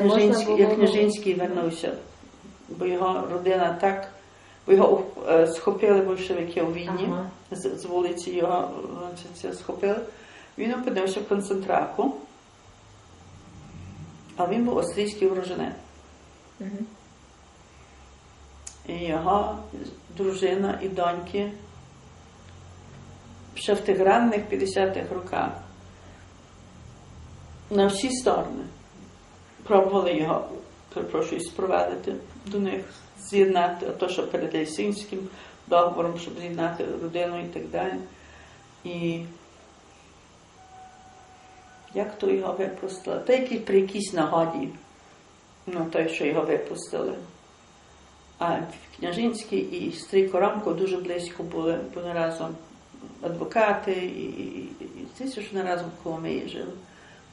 Княжинський, як Княжинський вернувся, бо його родина так, бо його е, схопили большевики у війні, Ага. з, з вулиці його схопили. Він опинився в концентраку, а він був австрійський уроженець. Мгм. І його дружина і доньки ще в тих ранних 50-х роках на всі сторони пробували його, перепрошую, спровадити до них, з'єднати, то, що перед Ельсинським договором, щоб з'єднати родину і так далі. І як то його випустили? Та який при якійсь нагоді, ну той, що його випустили. А Княжинський і Стрій Ромко дуже близько були, вони разом адвокати, і, і, і, і здається, що вони разом в Коломиї жили.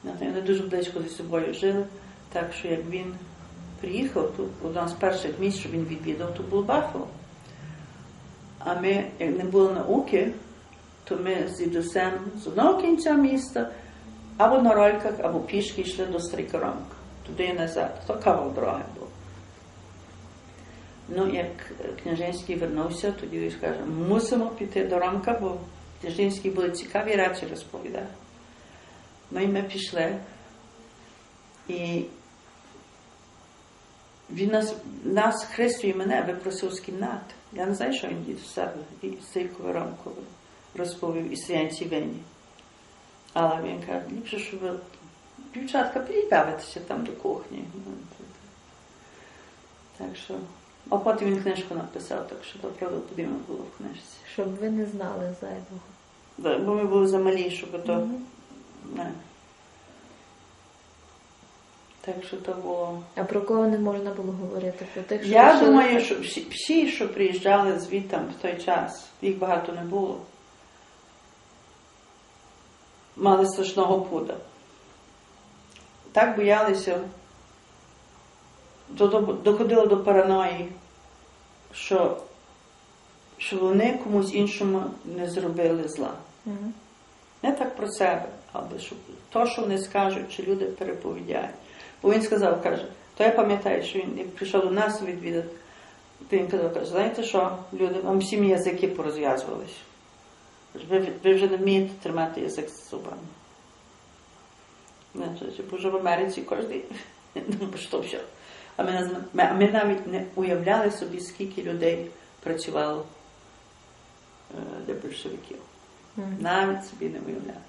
Вони дуже близько зі собою жили. Так що як він приїхав, то одна з перших місць, що він відвідав, то було Баффало. А ми, як не було науки, то ми з дідусем з одного кінця міста або на рольках, або пішки йшли до Стрікоромка, туди і назад. То кавал дороги був. Ну, як Княжинський вернувся, тоді він каже, мусимо піти до рамка, бо Княжинський були цікаві речі розповідати. Ну і ми пішли. І він нас, нас Христу і мене випросив з кімнати. Я не знаю, що він дід в себе і з Силькове рамкове розповів і Сіянці Вені. Але він каже, ліпше, щоб ви дівчатка підбавитися там до кухні. Так що. А потім він книжку написав, так що правда подібно було в книжці. Щоб ви не знали зайвого. Бо ми були замалі, щоб то. Мгм. Не. Так що то було. А про кого не можна було говорити? Про тих, що Я лишилися? думаю, що всі, всі, що приїжджали звідти в той час, їх багато не було. Мали страшного пуда. Так боялися, до- до- доходило до параної, що, що вони комусь іншому не зробили зла. Мгм. Не так про себе, але щоб то, що вони скажуть, чи люди переповідають. Бо він сказав, каже, то я пам'ятаю, що він прийшов до нас відвідати, він казав, каже, знаєте що, люди, вам всім язики порозв'язувалися. Ви, ви вже не вмієте тримати язик з зубами. Значить, Бо вже в Америці кожен що все. А ми, ми, навіть не уявляли собі, скільки людей працювало е, для большевиків. Навіть собі не уявляли.